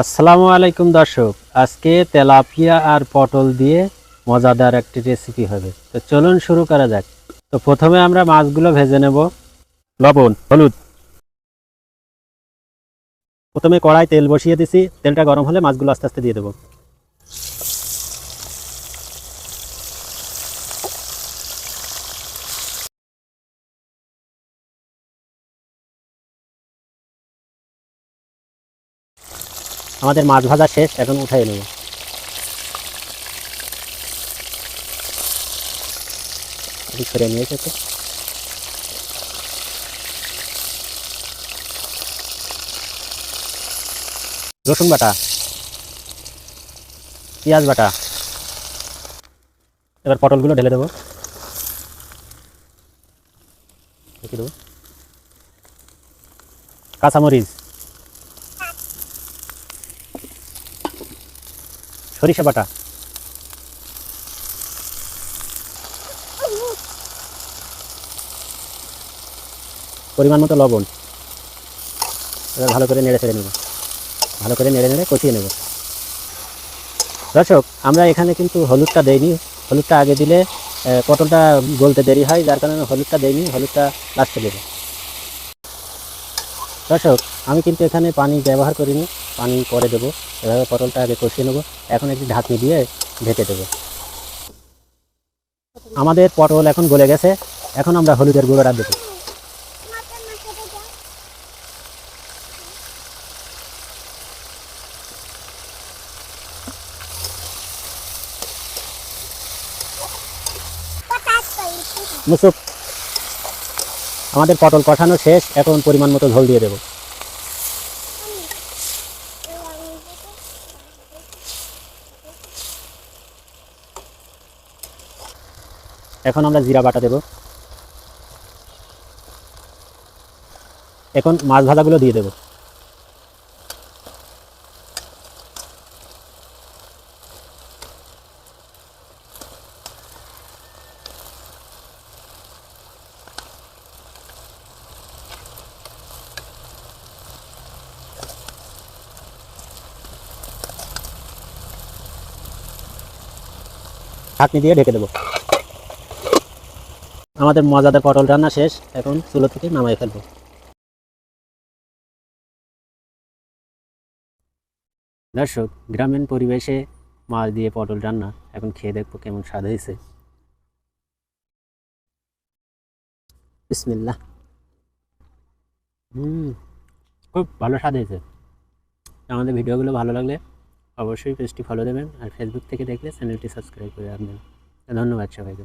আসসালামু আলাইকুম দর্শক, আজকে তেলাপিয়া আর পটল দিয়ে মজাদার একটি রেসিপি হবে। তো চলুন শুরু করা যাক। তো প্রথমে আমরা মাছগুলো ভেজে নেব। লবণ, হলুদ। প্রথমে কড়াই তেল বসিয়ে দিছি। তেলটা গরম হলে মাছগুলো আস্তে আস্তে দিয়ে দেবো। আমাদের মাছ ভাজা শেষ, এখন উঠাই নেব। সরে নিয়ে এসেছে। রসুন বাটা, পেঁয়াজ বাটা। এবার পটলগুলো ঢেলে দেবো। দেবো। কাঁচামরিচ। সরিষা বাটা। পরিমাণ মতো লবণ। এবার ভালো করে নেড়ে ফেড়ে নেব। ভালো করে নেড়ে নেড়ে কষিয়ে নেব। দর্শক, আমরা এখানে কিন্তু হলুদটা দেইনি। হলুদটা আগে দিলে পটলটা গলতে দেরি হয়, যার কারণে হলুদটা দেইনি, হলুদটা লাস্টে দেবো। দর্শক, আমি কিন্তু এখানে পানি ব্যবহার করিনি। পানি পরে দেবো। এভাবে পটলটা আগে কষিয়ে নেব। এখন একটি ঢাকনি দিয়ে ঢেকে দেবো। আমাদের পটল এখন গলে গেছে। এখন আমরা হলুদের গুঁড়োটা দেবো মুসুক আমাদের পটল কষানো শেষ। এখন পরিমাণ মতো ঝোল দিয়ে দেবো। এখন আমরা জিরা বাটা দেব। এখন মাছ ভাজাগুলো দিয়ে দেব। ঢাকনি দিয়ে ঢেকে দেবো। আমাদের মজাদার পটল রান্না শেষ। এখন চুলো থেকে নামাই ফেলব। দর্শক, গ্রামীণ পরিবেশে মাছ দিয়ে পটল রান্না, এখন খেয়ে দেখব কেমন স্বাদ হয়েছে। হুম, খুব ভালো স্বাদ হয়েছে। আমাদের ভিডিওগুলো ভালো লাগলে অবশ্যই পেজটি ফলো দেবেন আর ফেসবুক থেকে দেখলে চ্যানেলটি সাবস্ক্রাইব করে রাখবেন। ধন্যবাদ সবাইকে।